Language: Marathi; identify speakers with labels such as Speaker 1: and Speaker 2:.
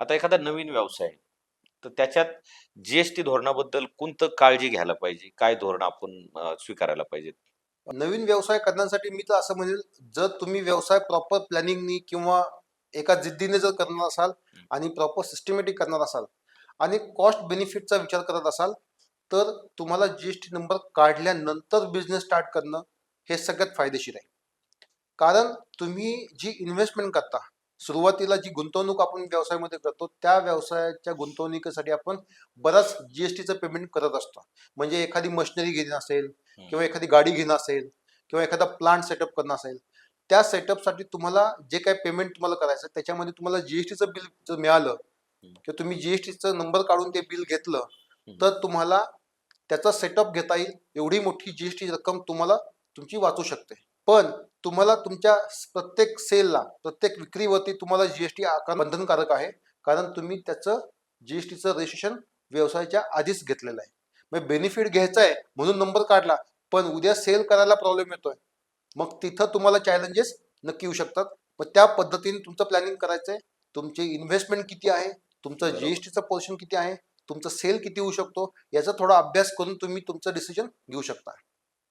Speaker 1: आता एखादा नवीन व्यवसाय तर त्याच्यात जीएसटी धोरणाबद्दल कोणतं काळजी घ्यायला पाहिजे? काय धोरण आपण स्वीकारायला पाहिजे
Speaker 2: नवीन व्यवसाय करण्यासाठी मी तर असं म्हणेल जर तुम्ही व्यवसाय प्रॉपर प्लॅनिंगनी किंवा एका जिद्दीने जर करणार असाल आणि प्रॉपर सिस्टमॅटिक करणार असाल आणि कॉस्ट बेनिफिटचा विचार करत असाल तर तुम्हाला जीएसटी नंबर काढल्यानंतर बिझनेस स्टार्ट करणं हे सगळ्यात फायदेशीर आहे. कारण तुम्ही जी इन्व्हेस्टमेंट करता सुरुवातीला जी गुंतवणूक आपण व्यवसायामध्ये करतो त्या व्यवसायाच्या गुंतवणुकीसाठी आपण बराच जीएसटीचं पेमेंट करत असतो. म्हणजे एखादी मशिनरी घेणं असेल किंवा एखादी गाडी घेणं असेल किंवा एखादा प्लांट सेटअप करणं असेल त्या सेटअपसाठी तुम्हाला जे काही पेमेंट तुम्हाला करायचं त्याच्यामध्ये तुम्हाला जीएसटीचं बिल जर मिळालं किंवा तुम्ही जीएसटीचं नंबर काढून ते बिल घेतलं तर तुम्हाला त्याचा सेटअप घेता येईल एवढी मोठी जीएसटी रक्कम तुम्हाला तुमची वाचू शकते. पण तुम्हाला तुमच्या प्रत्येक सेलला प्रत्येक विक्रीवरती तुम्हाला जीएसटी आकार बंधनकारक आहे. कारण तुम्ही त्याचं जीएसटीचं रजिस्ट्रेशन व्यवसायाच्या आधीच घेतलेलं आहे. मग बेनिफिट घ्यायचा आहे म्हणून नंबर काढला पण उद्या सेल करायला प्रॉब्लेम येतोय. मग तिथं तुम्हाला चॅलेंजेस नक्की येऊ शकतात. मग त्या पद्धतीने तुमचं प्लॅनिंग करायचं आहे. तुमची इन्व्हेस्टमेंट किती आहे? तुमचं. जीएसटीचं पोर्शन किती आहे? तुमचं सेल किती होऊ शकतो? याचा थोडा अभ्यास करून तुम्ही तुमचं डिसिजन घेऊ शकता.